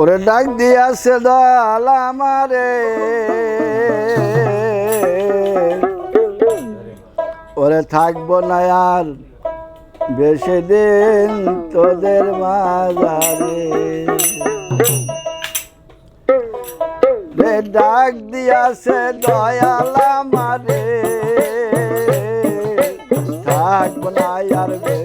ওরে ডাক দিয়াছে দল আমারে। ওরে থাকব না আর বেশি দিন তোদের মাঝারে। ডাক দিয়াছে দয়াল আমারে। থাকব না আর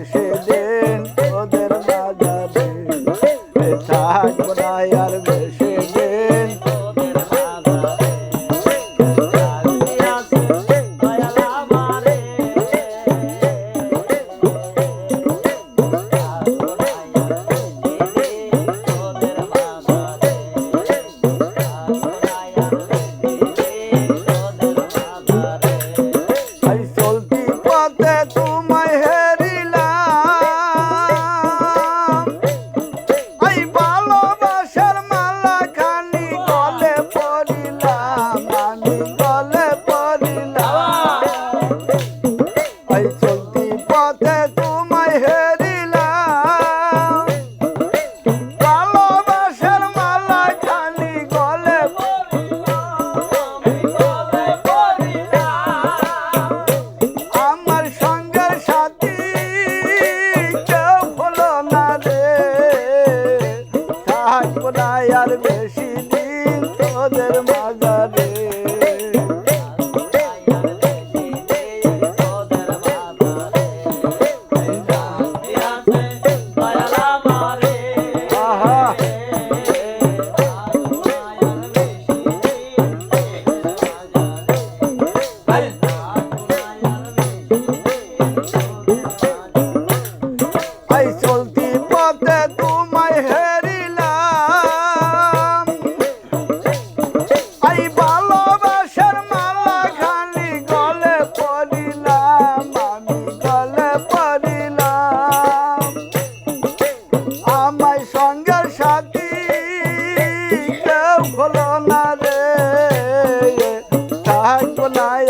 না আর বেশি গোলায়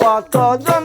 কতজন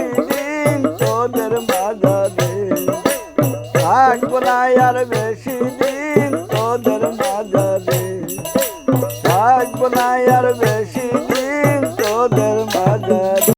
থাকব না আর বেশি দিন তোদের বাজারে থাকব না আর বেশি